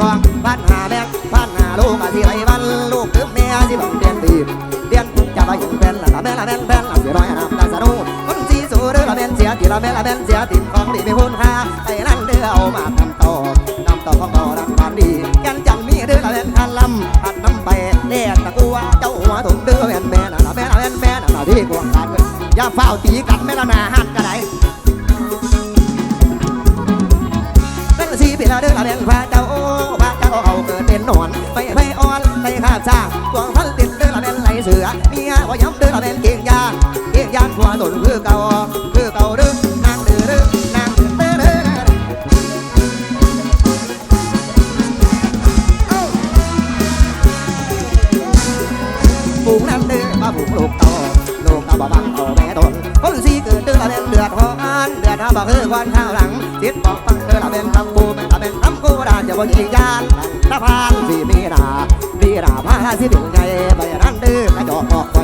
สองพันหาแบงพันหาลูกอาสิไรวันลูกถึงแม่สิบังเรียนดีเรียนจะไปอยังเป็นละแม่ละแม่แม่ละสิร้อยน้ำละสนุคนสีสูหรือละแม่เสียทีละแม่ละแม่เสียติดของดีไม่คุณค่าไอ้นั่นเดือเอามาทำต่อนำต่อของเราดังความดีกันจังมีเดือละแม่คันลำพัดน้ำไปเรียตะกัวเจ้าหัวถุงเดือแม่แม่ละแม่ละแม่แม่ละที่กวงกันอย่าเฝ้าตีกันแม่ละนาหันกระไดเป็น นอนไปไปอ่อนไปข้าบซ่าตัวพันติดเดือนละเดือนไหลเสือเมียว่าย้ำเดือนละเดือนเก่งยาเก่งยานหัวตนคือเก่าคือเก่าเดือนางเดือเดือนางเดือเดือเดือปลูกนั่นเดือมาปลูกลูกเต่าลูกเต่าบ่บังเอาแม่ตนคนสีเกิดเดือนละเดือนเดือดร้อนเดือดร้อนบ่คือวันข้าวหลังติดบอกฟังเดือนละเดือนทำกูแม่ละเดือนทำกูได้จะบ่ยิงยานตะพานสีมีน ราพาสิเป็นไงใบนั้นเดือกระจอกออกไป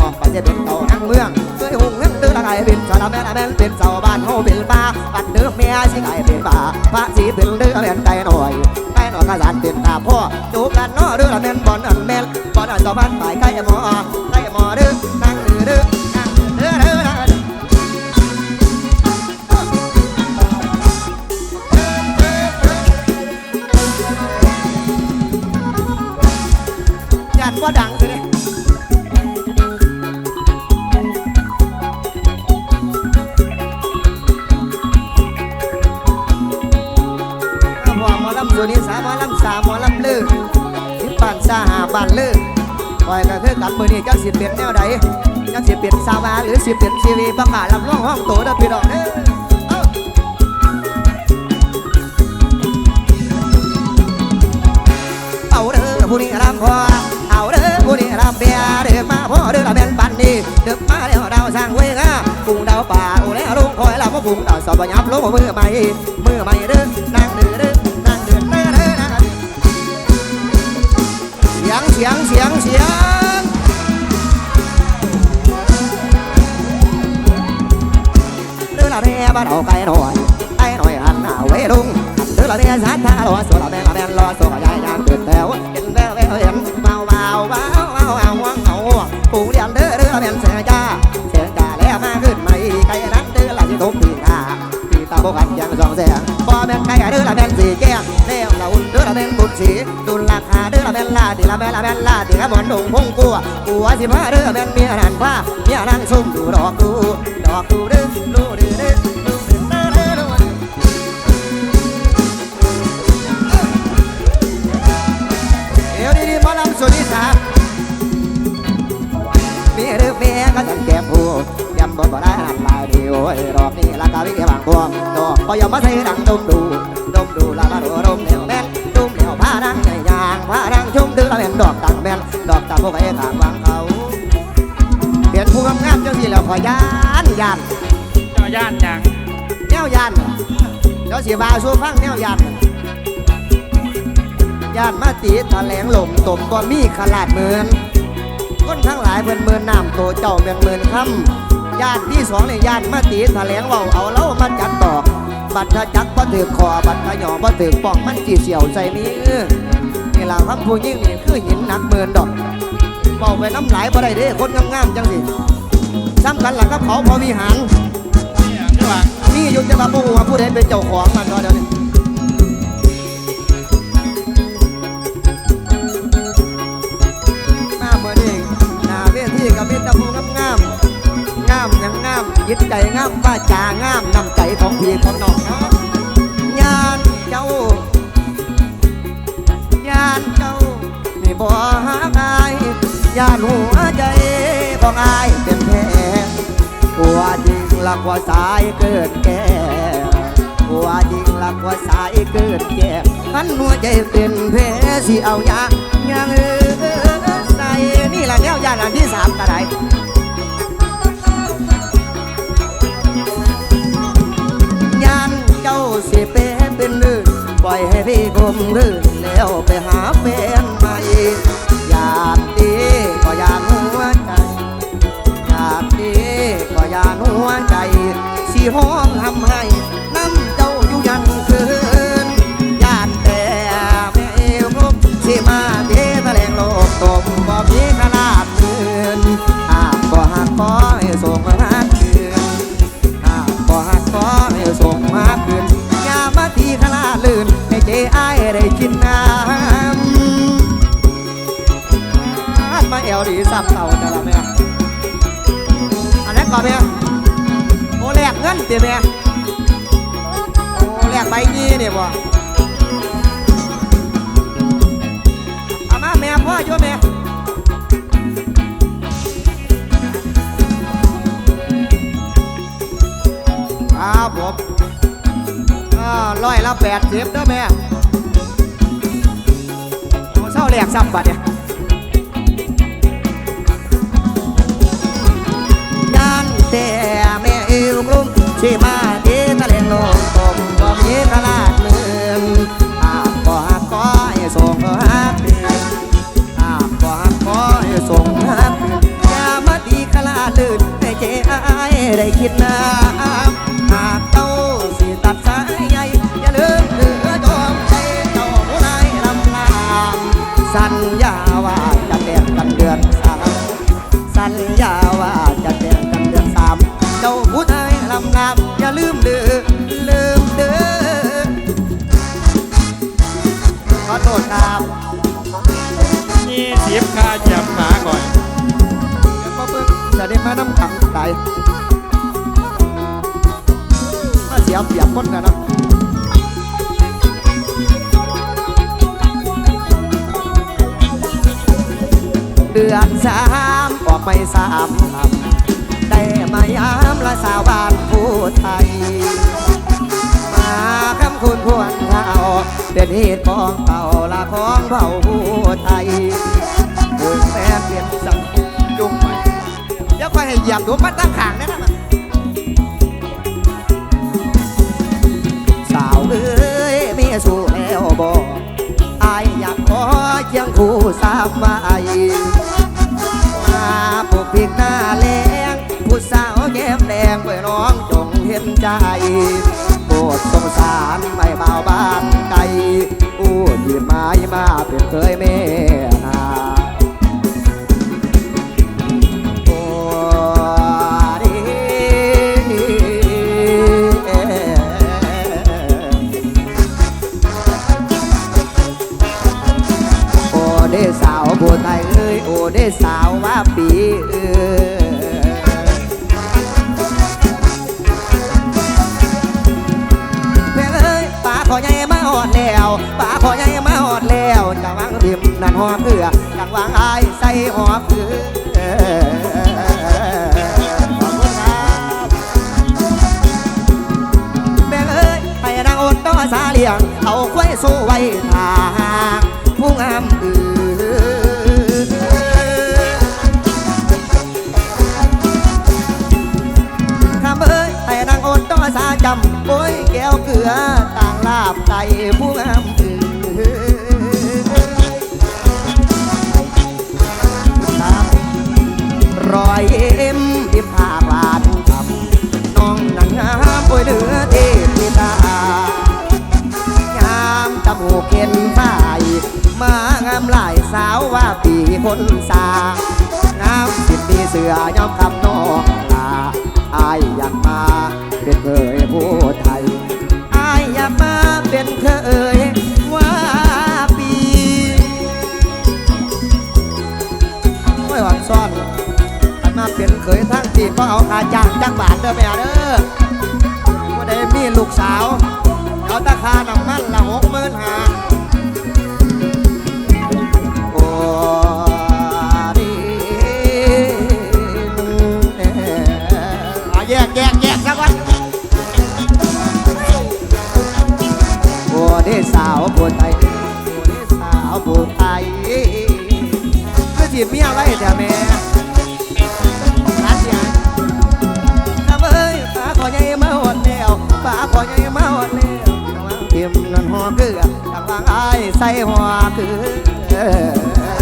ออกไปจะเป็นเต่าทั้งเมืองเคยหุงเงินเดือนละไงเป็นสารแม่แม่เป็นเสาบ้านเฮาเป็นป่าปัดเดือเมียสิไงเป็นป่าพระสีเป็นเดือเป็นไก่หน่อยไก่หน่อยกระสานเป็นตาพ่อจูบกันเนาะเดือละแม่นบอลอันแม่นบอลอันสองพันไป ยันว่าดังเลยหมอหมอลำสุนิสาหมอลำสามหมอลำเลือสิบบ้านสาหาบ้านลือคอยก็คือกับมือนี้จักสิเป็นแนวใดจักสิเป็นสาวาหรือสิเป็นซีวีประกาศลำร้องห้องโตเด้อพี่น้องเด้อเอ้าเน้อผู้นี้รำพอ ผู้นี้รำเบียเด้อมาพ่อเด้อละเป็นปันนี่เด้อมาแล้วดาวสร้างเวงากุ้งดาวป่าโอ้แล้วลุงคอยละพ่อกุ้งดาวสอบยับลงมือใหม่มือใหม่เด้อนางเด้อเด้อนางเด้อเด้อเด้อนางเด้อเสียงเสียงเสียงเสียงเด้อละแม่บ้านเอาไก่หน่อยไก่หน่อยหันหน้าเวลุงเดือละเดือนสัตว์ท่ารอสวละแม่ละแม่รอสวละยายยามตื่นแถวเห็นแววแววเห็นเมาเมาเมา เมาเอาห่วงเอาปู่เดียนเด้อเดือละแม่เสียจ้าเสียจ้าแล้วมาขึ้นใหม่ไก่นั้นเดือละที่ทุกปีตาปีตาโบกันยังสองแสงพอแม่ไก่เดือละแม่สีแก้งแล้วละอุ่นเดือละแม่บุญสีดุลราคาเดือละแม่ลาดีละแม่ละแม่ลาดีละหมอนดงพงกัวกัวสิมาเดือละแม่เมียนันผ้าเมียนั่งซุ่มดูดอกดูดอกดูเด้อดูเด้อเด้อดูเด้อ เด้อเมียก็จังแก้มหูยำบนบ่ได้หันลายดีโอ้ยดอกนี้ละกาวิบางพวงดอกก็ยอมมาใส่ดังดมดูดมดูละมาดูดมเหนียวแม่นดมเหนียวผ้าดังใหญ่ยางผ้าดังชุ่มดื้อละแม่นดอกตังแม่นดอกตาพวกไอ้ทางวางเขาเปลี่ยนผู้งามๆจังสิแล้วขอยานยานเจ้าย่านยังแนวยานเดี๋ยวสิว่าสู้ฟังแนวยานยานมาตีแถลงลมตมบ่มีขลาดเหมือน คนทั้งหลายเพิ่นเมินน้ำโตเจ้าเมียนเมินคำญาติที่สองเลยญาติมาตีแถลงเว่าเอาเล้ามาจัดดอกบัตรจักบ่ถือคอบัตรหย่อบ่ถือปองมันจีเสียวใส่มีเออนี่ล่ะคำผู้ยิ่งนี่คือหินหนักเมินดอกบอกไปน้ำหลายบ่ได้เด้คนงามๆจังสิซ้ำกันล่ะกับเขาพอวิหารนี่หยังที่ว่านี่ยุจะมาบ่ฮู้ว่าผู้ใดเป็นเจ้าของมันเนาะเดี๋ยวนี้ งามยิตใจงามป้าจางามนำใจของพี่ของน้องเนาะยานเจ้ายานเจ้านี่บ่หาอายยานหัวใจของอายเป็นแท้กลัวจริงลักว่าสายเกิดแก่กลัวจริงลักว่าสายเกิดแก่ขันหัวใจเป็นเพสิเอายายังเออใส่นี่ละแนวยานอันที่สามกระได สิเปเป็นลื่นปล่อยให้พี่กลมลื่นแล้วไปหาแฟนใหม่อยากดีก็อยากหัวใจอยากดีก็อย่าหัวใจสีห้อาบเต่าแต่ละแม่อันนั้นก่อนแม่โอ้แลกเงินเดี๋ยวแม่โอ้แลกใบยี่เนี่ยบ่เอามาแม่พ่อช่วยแม่ครับผมร้อยละแปดเจ็บเด้อแม่โอ้เศร้าแหลกซ้ำบัดเนี่ย แต่แม่เอวกลุ่มที่มาเดีทะเลลงตมก็มีตลาดเมืองอาบบ่ฮักก็ให้ส่งฮักเดือนอาบบ่ฮักก็ให้ส่งฮักเดือนอย่ามาดีขลาดลื่นให้เจ้อาได้คิดนะอาบ ขอโทษครับนี่สิบค่าเหยียบขาก่อนเดี๋ยวพ่อเพิ่งจะได้มาน้ำขังใดมาเสียเปรียบคนกันเนาะเดือนสามออกไปสามลำได้มายามละสาวบ้านผู้ไทยมาคำคุณควรเท่าเป็นเหตุของเก่าละของเผ่าผู้ไทยถึงแม้เปลี่ยนสังจุงไปเดี๋ยวคอยให้เหยียบดูมันตั้งขางนะนะมันสาวเอ้ยมีสู่แล้วบอกอายอยากขอเคียงคู่สามไว้มาปกพริกหน้าแรงผู้สาวแก้มแดงไว้น้องจงเห็นใจ โปรดสงสารไม่เบาบางใจอู้ที่ไม้มาเป็นเคยเม ทิมนั่นหอเกลือกจังหวังอายใส่หอเกลือขอบคุณครับแม่เอ้ยให้นางอดต่อสาเลียง เอาควยสู้ไว้ทางผู้งามือคำเอ้ยให้นางอดต้องอาสาจำโอ้ยแก้วเกลือต่างลาบไก่ผู้งาม อยเอ็มที่ผ่าบานกับน้องนางงามโอยเหนือเทพิตางามจมูกเข็นฝ่ายมางามหลายสาวว่าปีคนสางามสิบปีเสือยอมคำน้องลาอายอยากมาเป็นเคยผู้ไทย อแม่เด้อว่าได้มีลูกสาว เอาตาคาน้ำมันละหกหมื่นห้าโอ้ดีเอาแยกแยกแยกสักวันโอ้ด้สาวผู้ไทยโอ้ด้สาวผู้ไทยก็จีบเมียไรแต่แม่ เกลือทางวางอายใส่หัวเกลือ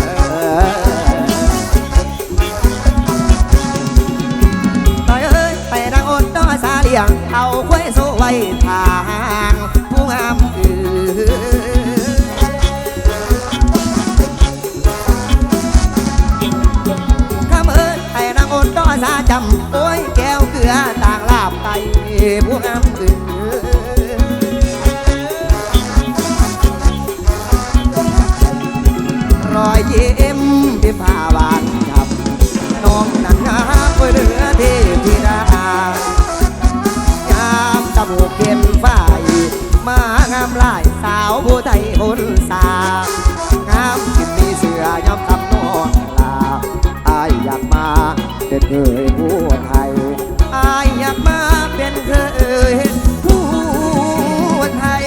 ต่อยเอ้ยไปนางอดต่อสาเลียง เอาควยโซไว้ทางผู้งามอือคำเอ้ยไปนางอดต่อสาจำโอ้ยแก้วเกลือต่างลาบไตผู้งาม คนสางามสิบปีเสือยอมคำนองลาอายอยากมาเป็นเคยผู้ไทยอายอยากมาเป็นเคยผู้ไทย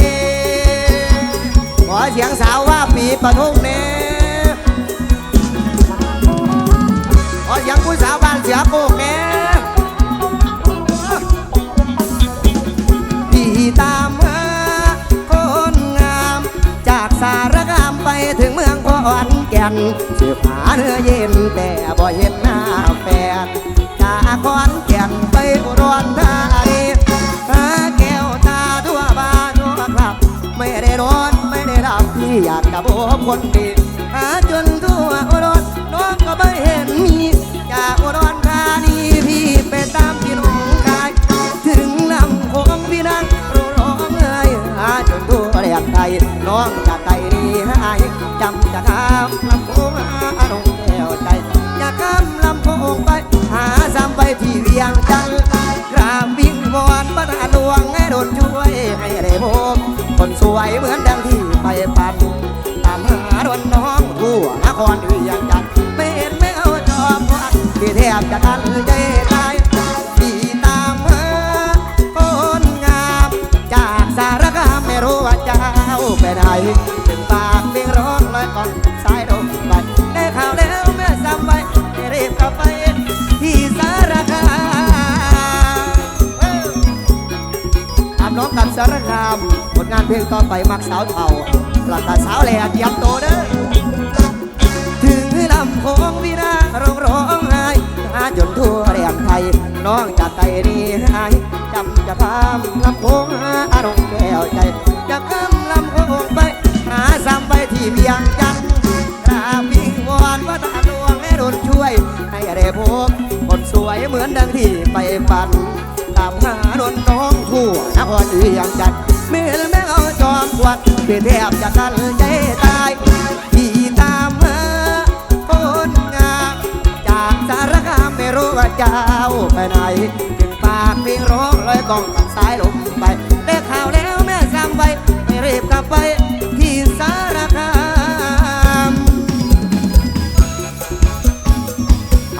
ขอเสียงสาวว่าปีปะทุกเน่ขอเสียงผู้สาวบ้านเสียโกกเน่พี่ตาม นแก่นสืบหาเนื้อเย็นแต่บ่เห็นหน้าแฟนจาคอนแก่นไปอุดรธานีหาแก้วตาทั่วบ้านทั่วครับ ไม่ได้นอนไม่ได้หลับพี่อยากกับโบคนดีหาจนทั่วอุดรน้องก็ไม่เห็นมี น้องจากไทยนี่ให้จำจะข้ามลำโพงหาน้องแก้วใจอยากข้ามลำโพงไป หาซ้ำไปที่เวียงจันทร์กราบวิ่งวอนพระนาหลวงให้โดนช่วยให้ได้พบคนสวยเหมือนดังที่ไปปันตามหาดวนน้องทั่วนครเวียงจันทร์ไม่เห็นไม่เอาจอมวัดที่แทบจะทันใจ ถึงปากเพียงร้องลอยก่อนสายลมไปได้ข่าวแล้วแม่ซ้ำไปให้รีบกลับไปที่สารคามเอ้ยตามน้องกับสารคาม ผลงานเพลงต่อไปมักสาวเทาหลักตาสาวแหลกยับโตเด้อ ที่เวียงจันทร์กราบวิงวอนว่าตาหลวงให้โดนช่วย ให้ได้พบคนสวยเหมือนดังที่ไปฝันตามหาดนน้องทั่วนครเวียงจันเมื่อแม่เอาจอมวัดพี่แทบจะกันใจตายพี่ตามหาคนงามจากสารคามไม่รู้ว่าเจ้าไปไหนจึงปากเพียงร้องลอยกองกับสายลมไปได้ข่าวแล้วแม่ซ้ำไปไม่รีบกลับไป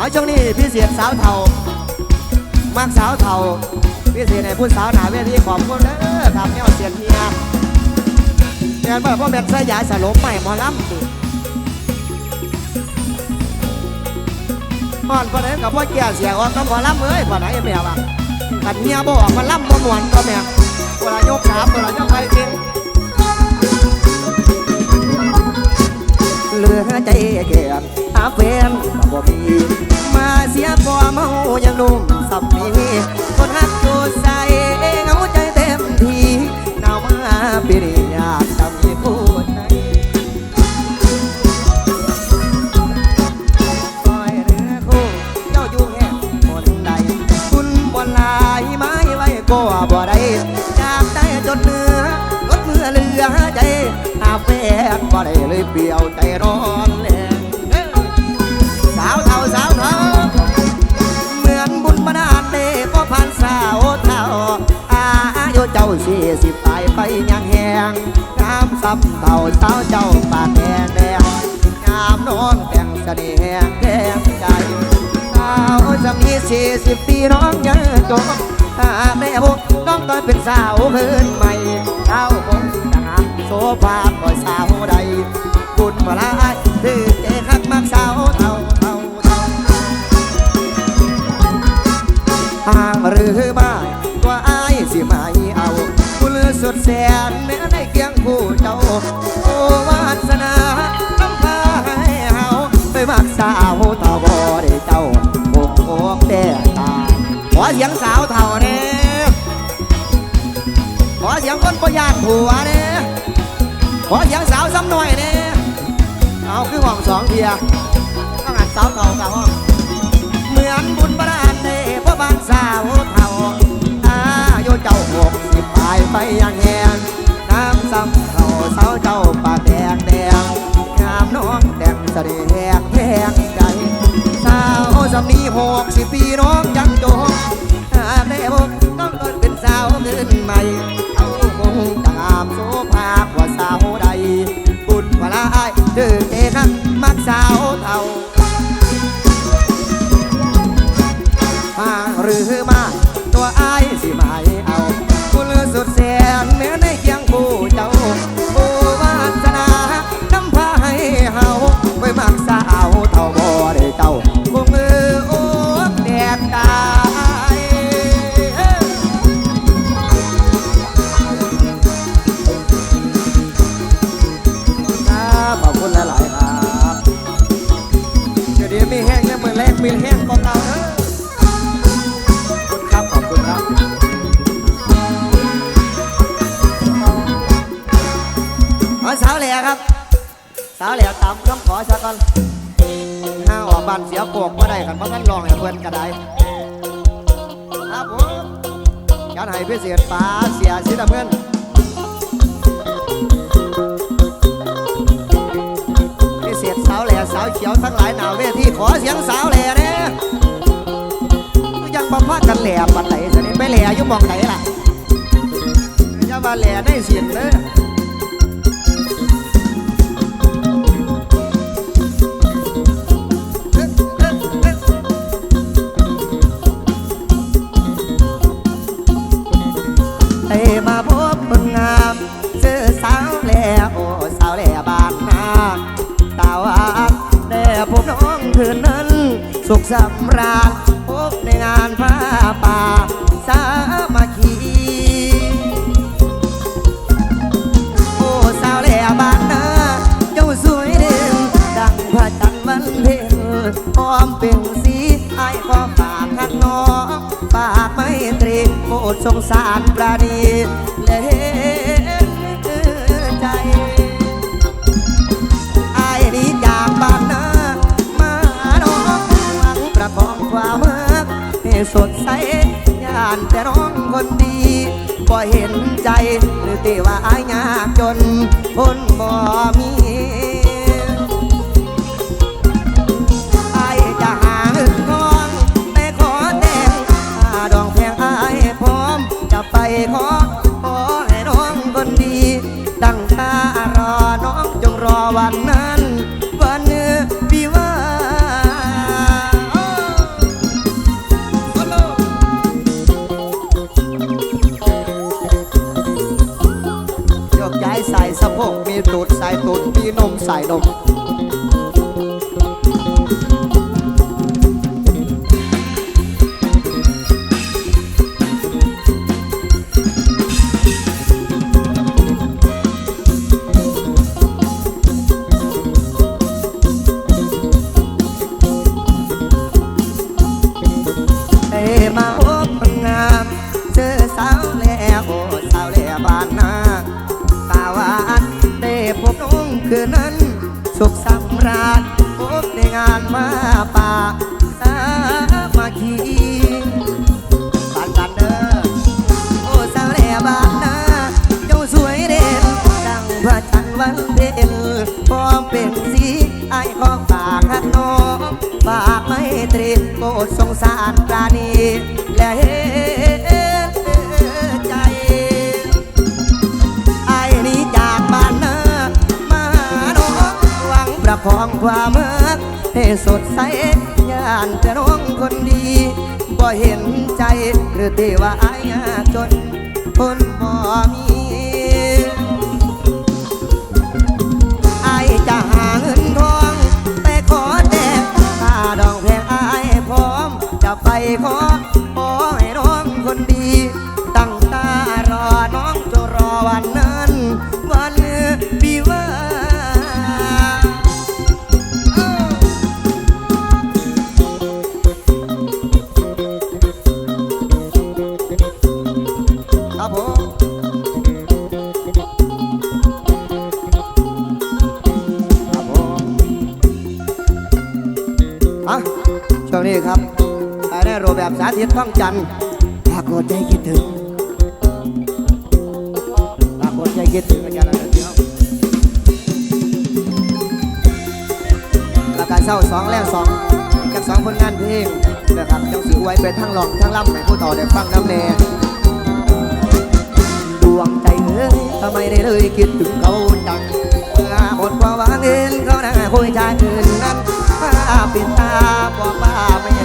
เอาช่วงนี้พี่เสียสาวเทามักสาวเทาพี่เสียในพูดสาวหนาเวทีขอบคุณเด้อครับแนวเสียนเฮียเนียนว่าพ่อแม่สยายสลบใหม่หมอลำติก่อนพอไหนกับพ่อแก่เสียออกก็หมอลำเอ้ยพอไหนแม่ว่าขันเมียบออกมาลำบ่มวนก็แม่เวลายกขาเวลายกไปจริ เหลือใจแก่อาเฟนบ่มีมาเสียบ่เมายังนุ่มสับมีคนหักตัวใสเงาใจเต็มทีหนาวมาปีนี้อยากจะมีผู้ ได้เลยเปลี่ยวใจร้อนแรงสาวเท่าสาวเท่าเหมือนบุญมาดาลเดก็พันสาวเท่าอายุเจ้าสี่สิบตายไปยังแหงงามซ้ำเท่าสาวเจ้าปากแดงแดงงามน้องแต่งเสน่ห์แดงใจสาวจะมีสี่สิบปีน้องยังจบถ้าแม่บุกน้องตอนเป็นสาวเพิ่นใหม่เจ้าคง จะหาโซฟาก็สาวใดบุญมาลายถือเจคักมักสาวเท่าเท่าเท่าห่างหรือบ้านตัวอายสิไม่เอาคุณสุดแสนแม้ในเคียงคู่เจ้าโอวาสนาน้ำพาให้เฮาไปมักสาวเท่าบ่ได้เจ้าโอกโอกแต่ตาขอเสียงสาวเท่าเน่ขอเสียงคนประหยัดผัวเน่ ขอเสียงสาวซ้ำหน่อยเน่เอาคือห้องสองเทียข้างหันสาวเท่ากับห้องเหมือนบุญประดานเดพระบานสาวเท่าอาโยเจ้าหกสิบปลายไปยังแหงน้ำซ้ำเท่าสาวเจ้าปากแดงแดงงามน้องแต่งเสน่ห์แหกแทงใจสาวสำนีหกสิบปีน้องยังโจกหากได้พบต้องเกิดเป็นสาวขึ้นใหม่ามโซภาขวาสาวใด บุญพลาไอเดินเอนักมักสาวเท่า กันเพราะงั้นลองให้เพื่อนก็ได้ครับผมการให้พิเศษป้าเสียสิตะเพื่อนพิเศษสาวแหล่สาวเขียวทั้งหลายหนาวเวทีขอเสียงสาวแหล่เนี่ยยังบ่พากันแหล่ปันไหนสนิทไปแหล่ยุ่หมองไหนล่ะอย่ามาแหล่ได้เสียงเด้อ มาพบคนงามเจอสาวแหล่โอ้สาวแหล่บานนาตาวาแด่พบน้องคืนนั้น สุขสำราญพบในงานผ้าป่าสามัคคีโอ้สาวแหล่บานนาเจ้าสวยเด่นดังพระจันทร์วันเพ็ญพร้อมเป็น ดสงสารปราณีและเห็นใจไอ้ายนี้จากบ้านนามาหาน้องหวังประคองความรักให้สดใสยานแต่น้องคนดีบ่เห็นใจหรือตีว่าอายยากจนคนบ่มี ขอขอให้น้องคนดีตั้งตารอน้องจงรอวันนั้น วันวิวาโยกย้ายใส่สะโพกมีตูดใส่ตูดมีนมใส่นม ดสงสารปราณีและเห็นใจไอ้นี้จากบ้านนามาหาน้องหวังประคองความรักให้สดใสยานจะน้องคนดีบ่เห็นใจหรือตีว่าอายากจนคนบ่มี ขอ โรแบบสาธิตท่องจันทร์ปรากฏใจคิดถึงปรากฏใจคิดถึงอาจารย์อะไรเดียวประกาศเศร้าสองแรกสองจากสองผลงานเพลงนะครับจังสือไว้เป็นทั้งรองทั้งล่ำให้ผู้ต่อได้ฟังน้ำแน่ดวงใจเอ้ยทำไมได้เลยคิดถึงเขาจังเมื่อหมดความหวังเห็นเขาหน้าคุยชายอื่นนั้นถ้าปิดตาบอกว่า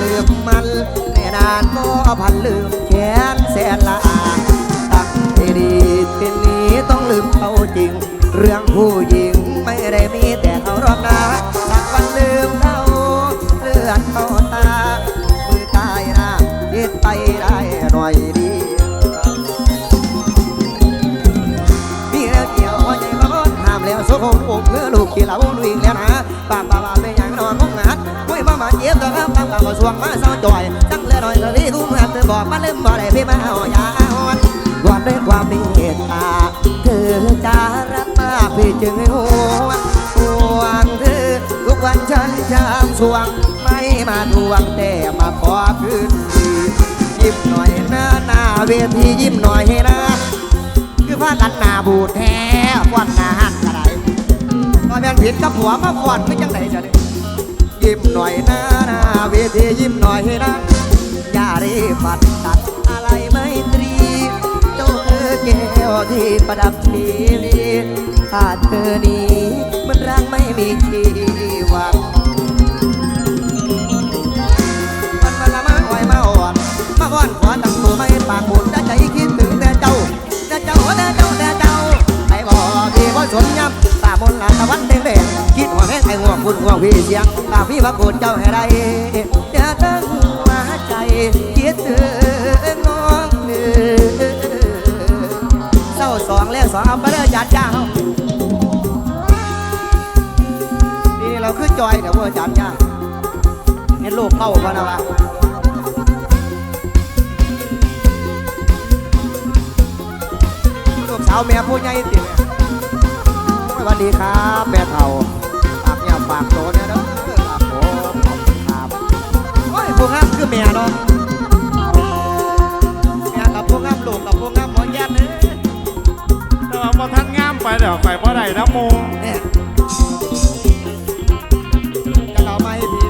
ลืมมันแน่นานก็พันลืมแขนแสนละอาตั้งให้ดีทีนี้ต้องลืมเขาจริง เรื่องผู้หญิงไม่ได้มีแต่เขารอกนะสักวันลืมเขาเลือดเขาตามือตายนะคิดไปได้หน่อยดีพี่แล้วเกี่ยวหัวใจร้อนห้ามแล้วโซโคมเพื่อลูกที่เราวิ่งแล้วนะปากปา มามาเย็บตัวครับตามตามมาสวงมาเศร้าจ่อยจังเลยหน่อยเลยที่กุ้งหันเธอบอกมาเริ่มบ่ได้พี่มาเอายาอ่อนก่อนด้วยความเมตตาเธอจะรับไหมากพี่จึงห่วงห่วงเธอทุกวันฉันจามสวงไม่มาทวงแต่มาขอคืนดียิ้มหน่อยนะหน้าเวทียิ้มหน่อยนะคือว่ากันหน้าบูดแท้ฟอนหน้าหักกระไดก็แม่นผิดกับหัวมาฟอนไม่จังไดจะได้ยิ้มหน่อยนะหน้า วทียิ้มหน่อยนะ อย่ารีบปัดตัดอะไรไม่ตรีเจ้าคือแก้วที่ประดับชีวิตขาดเธอนี้มันรักไม่มีชีวังมันมาละมาไหวมาอ่อนมาว่อนขอตั้งตัวไม่ปากหมุนแต่ใจคิดถึงแต่เจ้าแต่เจ้าแต่เจ้าแต่เจ้าไอ้บอกที่บ่สนยับตามนหลาตะวันแดง ไอ้ง่วงคุณง่วงพี่เสียงตาพี่ว่าโกนเจ้าให้ได้จะตั้งมาใจคิดถึงน้องเนื้อเศร้าสองเลี้ยงสองเอาไปเลยจัดเจ้านี่เราคือจอยเดี๋ยวเมื่อจัดเจ้าเห็นลูกเข้าพอนะวะลูกสาวแม่ผู้ใหญ่ติแม่โอ้ยสวัสดีครับแม่เฒ่า ฝากเนี่ยฝากโตเนี่ยเด้อครับผมขอบคุณครับโอ้ยผู้งามคือแม่เนาะแม่กับผู้งามลูกกับผู้งามหมอแย่นเด้อแต่ว่าพอท่านงามไปเดี๋ยวไปพ่อใดนะโมเนี่ยจะเราไม่พี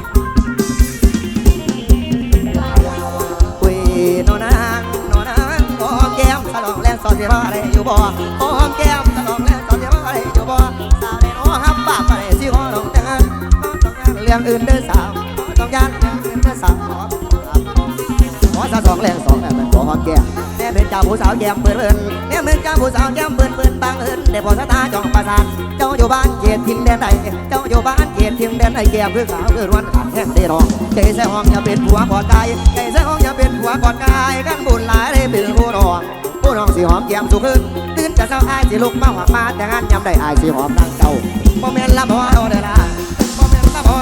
คุยโนนางโนนางหอมแก้มสลองแรงสอนเสียบ่อะไรอยู่บ่หอมแก้มสลองแรงสอนเสียบ่อะไรอยู่บ่สาวในน้อฮับปากอะไร เรื่องอื่นเด้อสาวต้องยานเรื่องอื่นเด้อสาวขอสาวสองแรงสองแรงเป็นขอหอมแก้มแม่เป็นเจ้าผู้สาวแก้มเปิดเปิดแม่เป็นเจ้าผู้สาวแก้มเปิดเปิดบางเอิญได้พอสตาจ้องประสานเจ้าอยู่บ้านเกียรติทิมแดนใดเจ้าอยู่บ้านเกียรติทิมแดนใดแก้มคือสาวคือรวนขาดแท่งได้รองใจใส่ห้องอย่าเป็นผัวกอดกายใจใส่ห้องอย่าเป็นผัวกอดกายกันบุญหลายได้เป็นผู้รองผู้น้องสิหอมแก้มสุขขึ้นตื่นจะเศร้าอายสิลุกมาหวักมาแต่งานยำได้อายสิหอมนางเจ้าบ่แม่นละบ่เราเด้อล่ะบ่แม่นละบ่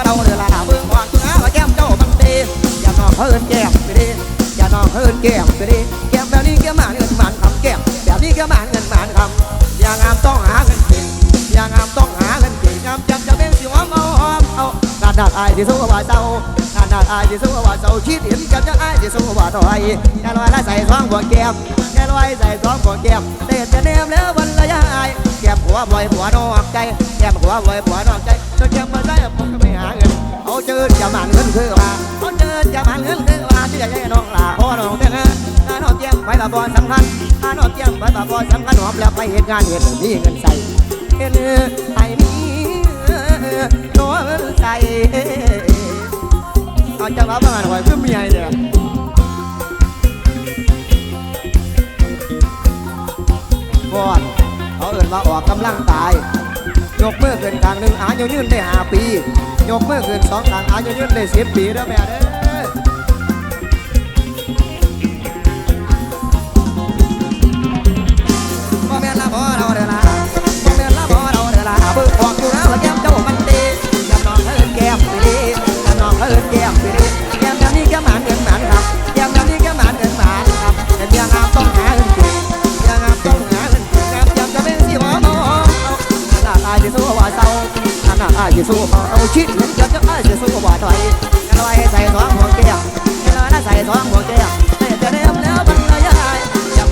เราเดือล่ะเบิ่งหวานตัวหาว่าแก้มเจ้ามันดีอย่านองเฮินแก้มไปดิอย่านองเฮินแก้มไปดิแก้มแบบนี้แก้มหมานเงินหมานคำแก้มแบบนี้แก้มหมานเงินหมานคำอย่างงามต้องหาเงินเก่งอย่างงามต้องหาเงินเก่งงามจำจะเป็นสิหอมเอาหอมเอานาดนาดอายสิสู้ว่าเจ้า นาดนาดอายสิสู้ว่าเจ้าคิดเห็นกันจะอายสิสู้ว่าถอยอย่าลอยละใส่ท้องบ่แก้มแค่ลอยใส่ท้องของแก้มเต้นจะเนมแล้ววันละยายแก้มหัวบ่อยหัวนอกใจแก้มหัวบ่อยหัวนอกใจจนแก้มมาได้ผมก็ไม่หาเงินเอาเจอจะมันเงินคือว่าเอาเจอจะมันเงินคือว่าที่จะให้น้องลาพ่อน้องแต่งงานถ้าน้องแก้มไปละบอสำคัญน้องแก้มไปละบอสำคัญหอมแล้วไปเหตุงานเหตุมีเงินใส่เห็นไอ้มีน้องใส่ เอาจะมาบ้านหอยคือเมียเนี่ยก่อนเขาเอื่นมาออกกำลังกาย ยกเมื่อขึ้นกลางหนึ่งอายุยืนได้ห้าปี ยกเมื่อขึ้นสองกลางอายุยืนได้สิบปีเด้อแม่เด้อ หน้าตาจะสู้ว่าเอาชิดยังจะจะอายจะสู้ว่าถอยกันไว้ใส่ท้องหัวแก้มกันไว้ใส่ท้องหัวแก้มแต่จะเดิมแล้วมันละยายยั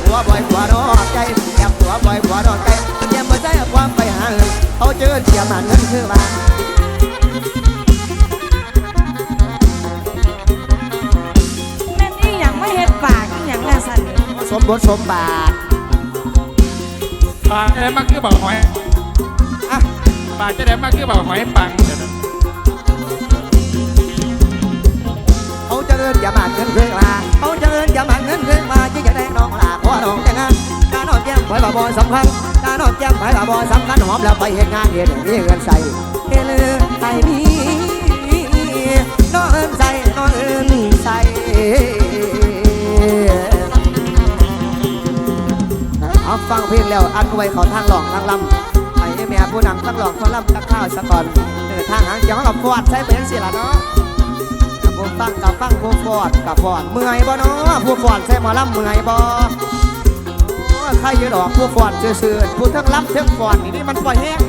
ปากจะได้มากคือบอกหอยปังเดี๋ยวนะเขาเจริญอย่ามันเงินคือว่าเขาเจริญอย่ามันเงินคือว่าที่จะได้น้องลาขอน้องแต่งงานการนอนแก้มไปบ่บ่สำคัญการนอนแก้มไปบ่บ่สำคัญหอมแล้วไปเฮ็ดงานเฮ็ดมีเงินใส่เฮลือไอมีน้องเอินใส่น้องเอินใส่เอาฟังเพลงแล้วอันไว้เขาทางหลอกทางลำ ผู้นำทั้งหลอกทั้งลำทั้งข้าวสะก่อนเออทางหางเจ้าเราฟอดใช้เป็นสิล่ะเนาะผู้ฟังกับฟังผู้ฟอดกับฟอดเมื่อยบ่เนาะผู้ฟอดใช่หมอลำเมื่อยบ่ใครอยู่ดอกผู้ฟอเสื่อๆผู้ทั้งล้ำทั้งฟอดนี่นี่มันปล่อยแห้ง